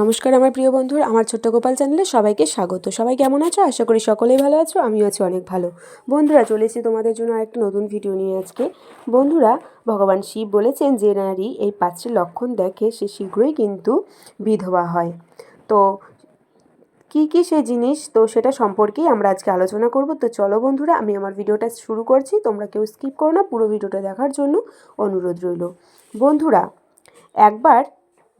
নমস্কার আমার প্রিয় বন্ধুর, আমার ছোট্ট গোপাল চ্যানেলে সবাইকে স্বাগত। সবাই কেমন আছো? আশা করি সকলেই ভালো আছো, আমিও আছি অনেক ভালো। বন্ধুরা চলেছি তোমাদের জন্য একটা নতুন ভিডিও নিয়ে আজকে। বন্ধুরা, ভগবান শিব বলেছেন যে নারী এই পাঁচটি লক্ষণ দেখে সে শীঘ্রই কিন্তু বিধবা হয়। তো, কি কি সে জিনিস? তো সেটা সম্পর্কেই আমরা আজকে আলোচনা করব। তো চলো বন্ধুরা, আমি আমার ভিডিওটা শুরু করছি। তোমরা কেউ স্কিপ করো না, পুরো ভিডিওটা দেখার জন্য অনুরোধ রইল। বন্ধুরা, একবার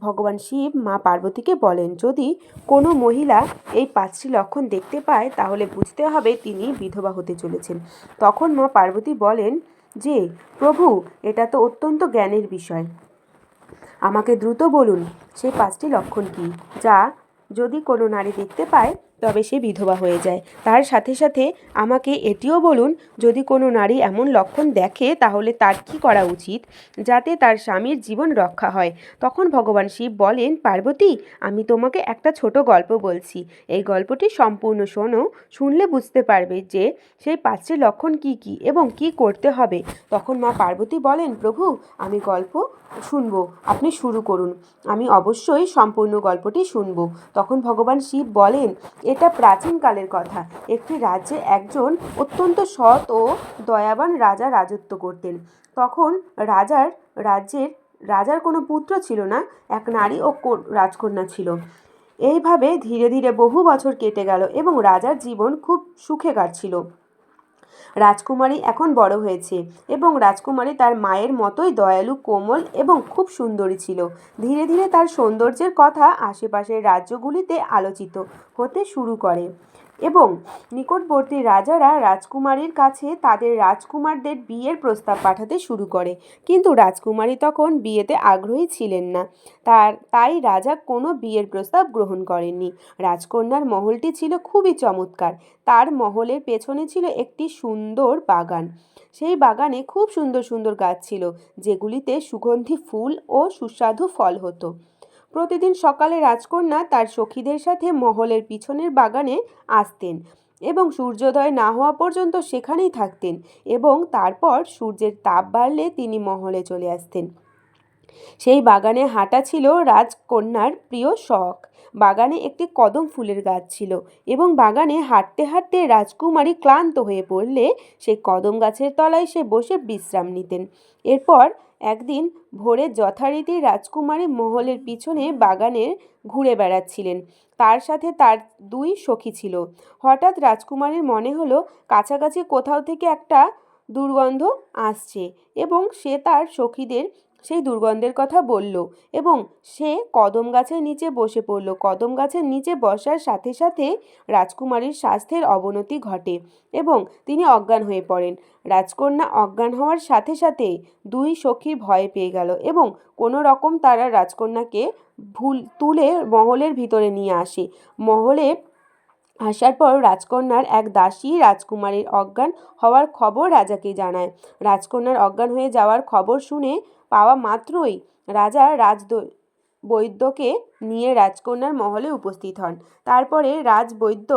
ভগবান শিব মা পার্বতীকে বলেন, যদি কোনো মহিলা এই পাঁচটি লক্ষণ দেখতে পায়, তাহলে বুঝতে হবে তিনি বিধবা হতে চলেছেন। তখন মা পার্বতী বলেন, যে, প্রভু, এটা তো অত্যন্ত জ্ঞানের বিষয়। আমাকে দ্রুত বলুন সেই পাঁচটি লক্ষণ কি, যা যদি কোনো নারী দেখতে পায় তবে সে বিধবা হয়ে যায়। তার সাথে সাথে আমাকে এটিও বলুন, যদি কোনো নারী এমন লক্ষণ দেখে, তাহলে তার কী করা উচিত? যাতে তার স্বামীর জীবন রক্ষা হয়। তখন ভগবান শিব বলেন, পার্বতী, আমি তোমাকে একটা ছোট গল্প বলছি। এই গল্পটি সম্পূর্ণ শোনো, শুনলে বুঝতে পারবে যে সেই পাঁচটি লক্ষণ কি কি এবং কি করতে হবে। তখন মা পার্বতী বলেন, প্রভু, আমি গল্প শুনব, আপনি শুরু করুন। আমি অবশ্যই সম্পূর্ণ গল্পটি শুনব। তখন ভগবান শিব বলেন এটা প্রাচীনকালের কথা। একটি রাজ্যে একজন অত্যন্ত সৎ ও দয়াবান রাজা রাজত্ব করতেন। তখন রাজার রাজ্যের, রাজার কোনো পুত্র ছিল না, এক নারী ও রাজকন্যা ছিল। এইভাবে ধীরে ধীরে বহু বছর কেটে গেল এবং রাজার জীবন খুব সুখে কাটছিল রাজকুমারী এখন বড় হয়েছে এবং রাজকুমারী তার মায়ের মতোই দয়ালু, কোমল এবং খুব সুন্দরী ছিল। ধীরে ধীরে তার সৌন্দর্যের কথা আশেপাশের রাজ্যগুলিতে আলোচিত হতে শুরু করে। এবং নিকটবর্তী রাজারা রাজকুমারীর কাছে তাদের রাজকুমারদের বিয়ের প্রস্তাব পাঠাতে শুরু করে। কিন্তু রাজকুমারী তখন বিয়েতে আগ্রহী ছিলেন না। তার, তাই রাজা কোনো বিয়ের প্রস্তাব গ্রহণ করেননি। রাজকন্যার মহলটি ছিল খুবই চমৎকার। তার মহলের পেছনে ছিল একটি সুন্দর বাগান। সেই বাগানে খুব সুন্দর সুন্দর গাছ ছিল, যেগুলিতে সুগন্ধি ফুল ও সুস্বাদু ফল হতো। প্রতিদিন সকালে রাজকন্যা তার সখীদের সাথে মহলের পিছনের বাগানে আসতেন এবং সূর্যোদয় না হওয়া পর্যন্ত সেখানেই থাকতেন এবং তারপর সূর্যের তাপ বাড়লে তিনি মহলে চলে আসতেন। সেই বাগানে হাঁটা ছিল রাজকন্যার প্রিয় শখ। বাগানে একটি কদম ফুলের গাছ ছিল এবং বাগানে হাঁটতে হাঁটতে রাজকুমারী ক্লান্ত হয়ে পড়লে সেই কদম গাছের তলায় সে বসে বিশ্রাম নিতেন। এরপর একদিন ভোরে যথারীতি রাজকুমারী মহলের পিছনে বাগানে ঘুরে বেড়াচ্ছিলেন। তার সাথে তার দুই সখী ছিল। হঠাৎ রাজকুমারীর মনে হলো কাছাকাছি কোথাও থেকে একটা দুর্গন্ধ আসছে এবং সে তার সখীদের সেই দুর্গন্ধের কথা বলল এবং সে কদম গাছের নিচে বসে পড়ল। কদম গাছের নিচে বসার সাথে সাথে রাজকুমারীর স্বাস্থ্যের অবনতি ঘটে এবং তিনি অজ্ঞান হয়ে পড়েন। রাজকন্যা অজ্ঞান হওয়ার সাথে সাথে দুই সখী ভয় পেয়ে গেল এবং কোনো রকম তারা রাজকন্যাকে ভুল, তুলে মহলের ভিতরে নিয়ে আসে। মহলে আসার পর রাজকন্যার এক দাসী রাজকুমারীর অজ্ঞান হওয়ার খবর রাজাকে জানায়। রাজকন্যার অজ্ঞান হয়ে যাওয়ার খবর শুনে পাওয়া মাত্রই রাজা রাজ বৈদ্যকে নিয়ে রাজকন্যার মহলে উপস্থিত হন। তারপরে রাজবৈদ্য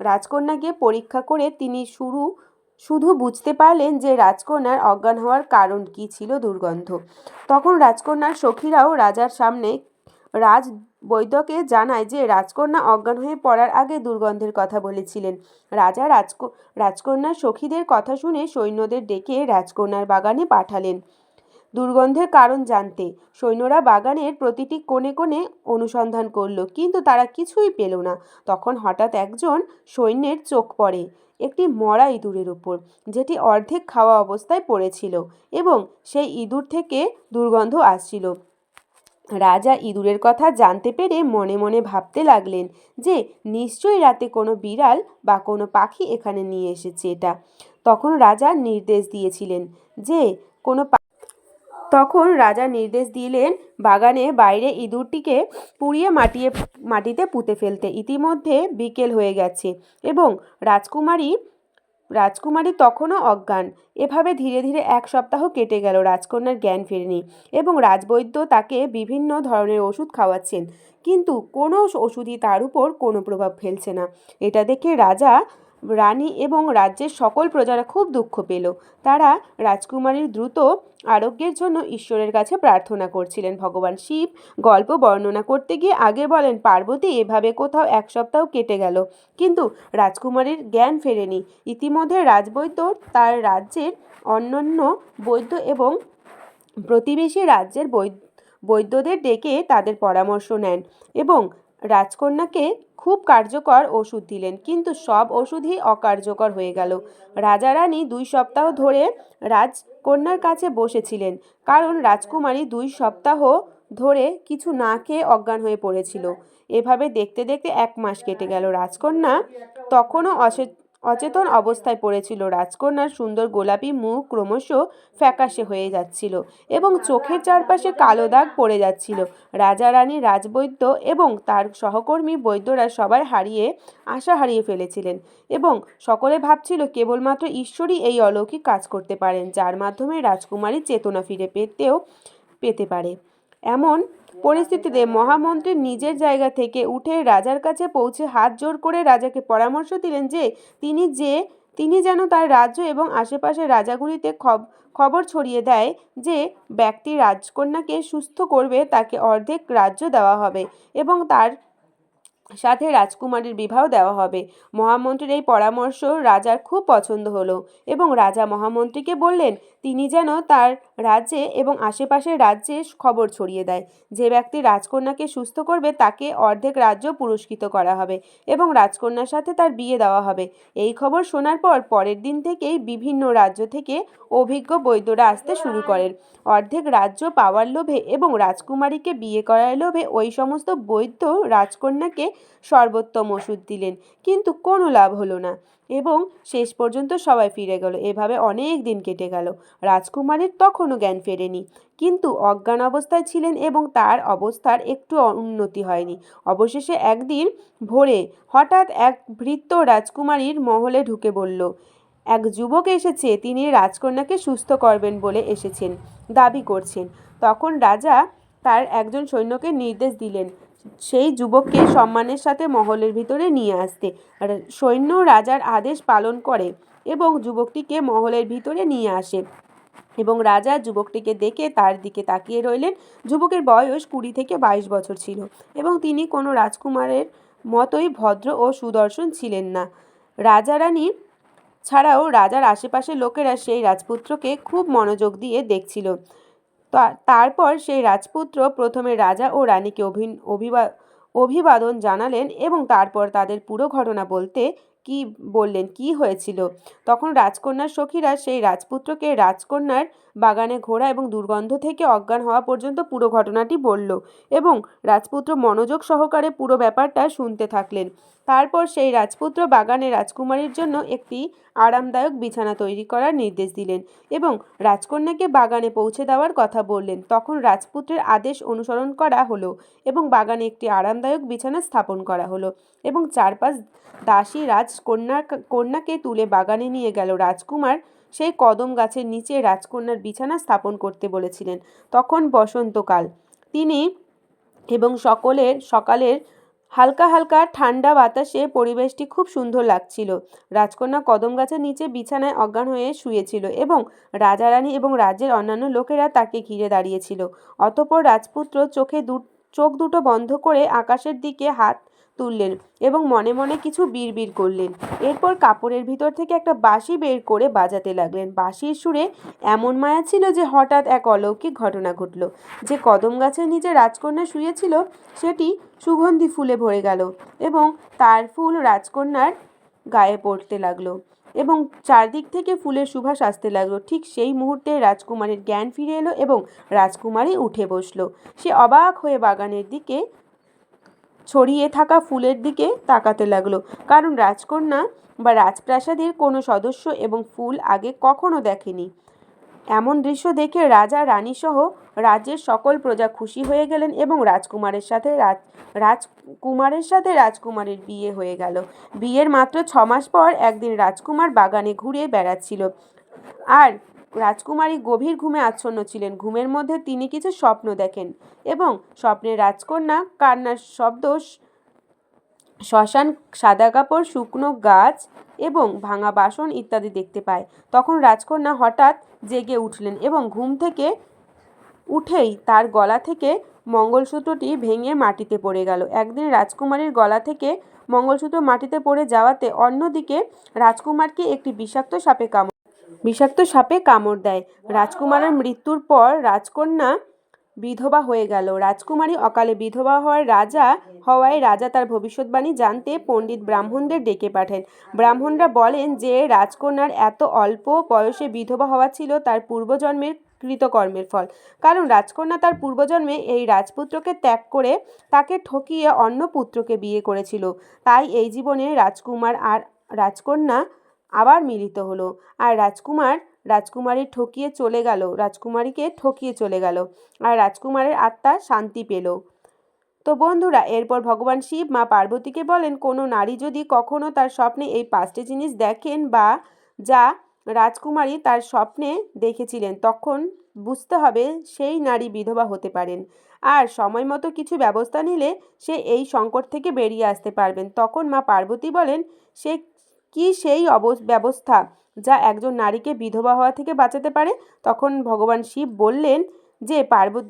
রাজকন্যাকে পরীক্ষা করে তিনি শুরু, শুধু বুঝতে পারলেন যে রাজকন্যার অজ্ঞান হওয়ার কারণ কী ছিল দুর্গন্ধ। তখন রাজকন্যার সখীরাও রাজার সামনে রাজ বৈদ্যকে জানায় যে রাজকন্যা অজ্ঞান হয়ে পড়ার আগে দুর্গন্ধের কথা বলেছিলেন। রাজা রাজক, রাজকন্যার সখীদের কথা শুনে সৈন্যদের ডেকে রাজকন্যার বাগানে পাঠালেন। দুর্গন্ধের কারণ জানতে সৈন্যরা বাগানের প্রতিটি কোণে কোণে অনুসন্ধান করল, কিন্তু তারা কিছুই পেল না। তখন হঠাৎ একজন সৈন্যের চোখ পড়ে, একটি মরা ইঁদুরের উপর, যেটি অর্ধেক খাওয়া অবস্থায় পড়েছিল এবং সেই ইঁদুর থেকে দুর্গন্ধ আসছিল। রাজা ইঁদুরের কথা জানতে পেরে মনে মনে ভাবতে লাগলেন যে নিশ্চয়ই রাতে কোনো বিড়াল বা কোনো পাখি এখানে নিয়ে এসেছে এটা। তখন রাজা নির্দেশ দিয়েছিলেন যে কোনো তখন রাজা নির্দেশ দিলেন বাগানে বাইরে ইঁদুরটিকে পুড়িয়ে মাটিয়ে মাটিতে পুঁতে ফেলতে। ইতিমধ্যে বিকেল হয়ে গেছে এবং রাজকুমারী রাজকুমারী তখনও অজ্ঞান। এভাবে ধীরে ধীরে এক সপ্তাহ কেটে গেল, রাজকন্যার জ্ঞান ফেরেনি এবং রাজবৈদ্য তাকে বিভিন্ন ধরনের ওষুধ খাওয়াচ্ছেন। কিন্তু কোনো ওষুধই তার উপর কোনো প্রভাব ফেলছে না। এটা দেখে রাজা রানী এবং রাজ্যের সকল প্রজারা খুব দুঃখ পেল। তারা রাজকুমারীর দ্রুত আরোগ্যের জন্য ঈশ্বরের কাছে প্রার্থনা করছিলেন। ভগবান শিব গল্প বর্ণনা করতে গিয়ে আগে বলেন, পার্বতী, এভাবে কোথাও এক সপ্তাহ কেটে গেল। কিন্তু রাজকুমারীর জ্ঞান ফেরেনি। ইতিমধ্যে রাজবৈদ্য তার রাজ্যের অন্যান্য বৈদ্য এবং প্রতিবেশী রাজ্যের বৈ- বৈদ্যদের ডেকে তাদের পরামর্শ নেন এবং রাজকন্যাকে খুব কার্যকর ওষুধ দিলেন, কিন্তু সব ওষুধই অকার্যকর হয়ে গেল। রাজা রানী দুই সপ্তাহ ধরে রাজকন্যার কাছে বসেছিলেন, কারণ রাজকুমারী দুই সপ্তাহ ধরে কিছু না খেয়ে অজ্ঞান হয়ে পড়েছিল। এভাবে দেখতে দেখতে এক মাস কেটে গেল। রাজকন্যা তখনও অচে- অচেতন অবস্থায় পড়েছিল। রাজকন্যার সুন্দর গোলাপি মুখ ক্রমশ ফ্যাকাশে হয়ে যাচ্ছিল এবং চোখের চারপাশে কালো দাগ পড়ে যাচ্ছিল। রাজা, রানী, রাজবৈদ্য এবং তার সহকর্মী বৈদ্যরা সবাই হারিয়ে, আশা হারিয়ে ফেলেছিলেন এবং সকলে ভাবছিল কেবলমাত্র ঈশ্বরই এই অলৌকিক কাজ করতে পারেন, যার মাধ্যমে রাজকুমারী চেতনা ফিরে পেতেও, পেতে পারে। এমন পরিস্থিতিতে মহামন্ত্রী নিজের জায়গা থেকে উঠে রাজার কাছে পৌঁছে হাত জোর করে রাজাকে পরামর্শ দিলেন যে তিনি যে, তিনি যেন তার রাজ্য এবং আশেপাশের রাজাগুলিতে খব- খবর ছড়িয়ে দেয় যে ব্যক্তি রাজকন্যাকে সুস্থ করবে, তাকে অর্ধেক রাজ্য দেওয়া হবে এবং তার সাথে রাজকুমারীর বিবাহ দেওয়া হবে। মহামন্ত্রীর এই পরামর্শ রাজার খুব পছন্দ হলো এবং রাজা মহামন্ত্রীকে বললেন তিনি যেন তার রাজ্যে এবং আশেপাশের রাজ্যে খবর ছড়িয়ে দেয়। যে ব্যক্তি রাজকন্যাকে সুস্থ করবে, তাকে অর্ধেক রাজ্য পুরস্কৃত করা হবে এবং রাজকন্যার সাথে তার বিয়ে দেওয়া হবে। এই খবর শোনার পর পরের দিন থেকেই বিভিন্ন রাজ্য থেকে অভিজ্ঞ বৈদ্যরা আসতে শুরু করেন। অর্ধেক রাজ্য পাওয়ার লোভে এবং রাজকুমারীকে বিয়ে করার লোভে ওই সমস্ত বৈদ্য রাজকন্যাকে সর্বোত্তম ওষুধ দিলেন। কিন্তু কোনো লাভ হলো না। এবং শেষ পর্যন্ত সবাই ফিরে গেল। এভাবে অনেক দিন কেটে গেল। রাজকুমারীর তখনও জ্ঞান ফেরেনি। কিন্তু অজ্ঞান অবস্থায় ছিলেন এবং তার অবস্থার একটু উন্নতি হয়নি। অবশেষে একদিন ভোরে হঠাৎ এক ভৃত্য রাজকুমারীর মহলে ঢুকে বলল, এক যুবক এসেছে, তিনি রাজকন্যাকে সুস্থ করবেন বলে এসেছেন, দাবি করছেন। তখন রাজা তার একজন সৈন্যকে নির্দেশ দিলেন সেই যুবককে সম্মানের সাথে মহলের ভিতরে নিয়ে আসতে। সৈন্য রাজার আদেশ পালন করে এবং যুবকটিকে মহলের ভিতরে নিয়ে আসে। এবং রাজা যুবকটিকে দেখে তার দিকে তাকিয়ে রইলেন। যুবকের বয়স কুড়ি থেকে বাইশ বছর ছিল এবং তিনি কোনো রাজকুমারের মতোই ভদ্র ও সুদর্শন ছিলেন না। রাজা রানী ছাড়াও রাজার আশেপাশের লোকেরা সেই রাজপুত্রকে খুব মনোযোগ দিয়ে দেখছিল। তারপর সেই রাজপুত্র প্রথমে রাজা ও রানীকে অভিন, অভিবা, অভিবাদন জানালেন এবং তারপর তাদের পুরো ঘটনা বলতে কি, বললেন, কি হয়েছিল? তখন রাজকন্যার সখীরা সেই রাজপুত্রকে রাজকন্যার বাগানে ঘোরা এবং দুর্গন্ধ থেকে অজ্ঞান হওয়া পর্যন্ত পুরো ঘটনাটি বলল এবং রাজপুত্র মনোযোগ সহকারে পুরো ব্যাপারটা শুনতে থাকলেন। তারপর সেই রাজপুত্র বাগানে রাজকুমারীর জন্য একটি আরামদায়ক বিছানা তৈরি করার নির্দেশ দিলেন এবং রাজকন্যাকে বাগানে পৌঁছে দেওয়ার কথা বললেন। তখন রাজপুত্রের আদেশ অনুসরণ করা হলো এবং বাগানে একটি আরামদায়ক বিছানা স্থাপন করা হলো এবং চারপাশ দাসী রাজকন্যার কন্যাকে তুলে বাগানে নিয়ে গেল। রাজকুমার সেই কদম গাছের নিচে রাজকন্যার বিছানা স্থাপন করতে বলেছিলেন। তখন বসন্তকাল। তিনি এবং সকলের, সকালের হালকা হালকা ঠান্ডা বাতাসে পরিবেশটি খুব সুন্দর লাগছিল। রাজকন্যা কদম গাছের নিচে বিছানায় অজ্ঞান হয়ে শুয়েছিল এবং রাজা রানী এবং রাজ্যের অন্যান্য লোকেরা তাকে ঘিরে দাঁড়িয়েছিল। অতঃপর রাজপুত্র চোখে দু, চোখ দুটো বন্ধ করে আকাশের দিকে হাত তুললেন এবং মনে মনে কিছু বিড়বিড় করলেন। এরপর কাপড়ের ভিতর থেকে একটা বাঁশি বের করে বাজাতে লাগলেন। বাঁশির সুরে এমন মায়া ছিল যে হঠাৎ এক অলৌকিক ঘটনা ঘটল। যে কদম গাছের নিচে রাজকন্যা শুয়েছিল, সেটি সুগন্ধি ফুলে ভরে গেল এবং তার ফুল রাজকন্যার গায়ে পড়তে লাগল এবং চারদিক থেকে ফুলের সুবাস আসতে লাগল। ঠিক সেই মুহূর্তে রাজকুমারের জ্ঞান ফিরে এলো এবং রাজকুমারী উঠে বসল। সে অবাক হয়ে বাগানের দিকে ছড়িয়ে থাকা ফুলের দিকে তাকাতে লাগল। কারণ রাজকন্যা বা রাজপ্রাসাদের কোনো সদস্য এবং ফুল আগে কখনো দেখেনি। এমন দৃশ্য দেখে রাজা, রানীসহ রাজ্যের সকল প্রজা খুশি হয়ে গেলেন এবং রাজকুমারের সাথে রাজ, রাজকুমারের সাথে রাজকুমারের বিয়ে হয়ে গেল। বিয়ের মাত্র ছ মাস পর একদিন রাজকুমার বাগানে ঘুরে বেড়াচ্ছিল। আর রাজকুমারী গভীর ঘুমে আচ্ছন্ন ছিলেন। ঘুমের মধ্যে তিনি কিছু স্বপ্ন দেখেন এবং স্বপ্নে রাজকন্যা কান্নার শব্দ, শ্মশান সাদা কাপড়, শুকনো গাছ এবং ভাঙা বাসন ইত্যাদি দেখতে পায়। তখন রাজকন্যা হঠাৎ জেগে উঠলেন এবং ঘুম থেকে উঠেই তার গলা থেকে মঙ্গলসূত্রটি ভেঙে মাটিতে পড়ে গেল। একদিন রাজকুমারীর গলা থেকে মঙ্গলসূত্র মাটিতে পড়ে যাওয়াতে অন্যদিকে রাজকুমারকে একটি বিষাক্ত সাপে কামড় বিষাক্ত সাপে কামড় দেয়। রাজকুমারের মৃত্যুর পর রাজকন্যা বিধবা হয়ে গেল। রাজকুমারী অকালে বিধবা হওয়ার রাজা হওয়ায় রাজা তার ভবিষ্যৎবাণী জানতে পণ্ডিত ব্রাহ্মণদের ডেকে পাঠেন। ব্রাহ্মণরা বলেন যে, রাজকন্যার এত অল্প বয়সে বিধবা হওয়া ছিল তার পূর্বজন্মের কৃতকর্মের ফল। কারণ রাজকন্যা তার পূর্বজন্মে এই রাজপুত্রকে ত্যাগ করে তাকে ঠকিয়ে অন্য পুত্রকে বিয়ে করেছিল। তাই এই জীবনে রাজকুমার আর রাজকন্যা আবার মিলিত হলো। আর রাজকুমার, রাজকুমারী ঠকিয়ে চলে গেল, রাজকুমারীকে ঠকিয়ে চলে গেল, আর রাজকুমারের আত্মা শান্তি পেল। তো বন্ধুরা, এরপর ভগবান শিব মা পার্বতীকে বলেন, কোনো নারী যদি কখনো তার স্বপ্নে এই পাঁচটি জিনিস দেখেন বা যা রাজকুমারী তার স্বপ্নে দেখেছিলেন, তখন বুঝতে হবে সেই নারী বিধবা হতে পারেন। আর সময় মতো কিছু ব্যবস্থা নিলে সে এই সংকট থেকে বেরিয়ে আসতে পারবেন। তখন মা পার্বতী বলেন, সে কি সেই ব্যবস্থা যা একজন নারীকে বিধবা হওয়া থেকে বাঁচাতে পারে? তখন ভগবান শিব বললেন যে, পার্বত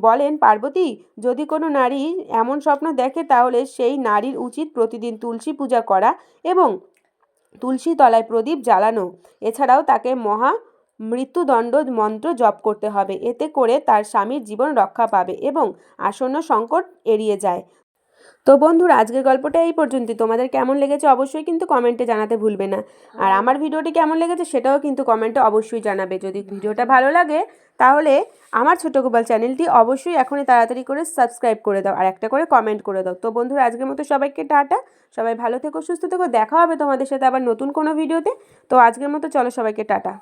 বলেন, পার্বতী, যদি কোনো নারী এমন স্বপ্ন দেখে, তাহলে সেই নারীর উচিত প্রতিদিন তুলসী পূজা করা এবং তুলসী তলায় প্রদীপ জ্বালানো। এছাড়াও তাকে মহা মৃত্যুদণ্ড মন্ত্র জপ করতে হবে। এতে করে তার স্বামীর জীবন রক্ষা পাবে এবং আসন্ন সংকট এড়িয়ে যায়। তো বন্ধুরা আজকের গল্পটা এই পর্যন্তই। তোমাদের কেমন লেগেছে অবশ্যই কিন্তু কমেন্টে জানাতে ভুলবে না। আর আমার ভিডিওটি কেমন লেগেছে সেটাও কিন্তু কমেন্টে অবশ্যই জানাবে। যদি ভিডিওটা ভালো লাগে তাহলে আমার ছোটো গোপাল চ্যানেলটি অবশ্যই এখনই তাড়াতাড়ি করে সাবস্ক্রাইব করে দাও আর একটা করে কমেন্ট করে দাও। তো বন্ধুরা আজকের মতো সবাইকে টাটা। সবাই ভালো থেকো সুস্থ থেকো। দেখা হবে তোমাদের সাথে আবার নতুন কোনো ভিডিওতে। তো আজকের মতো চলো সবাইকে টাটা।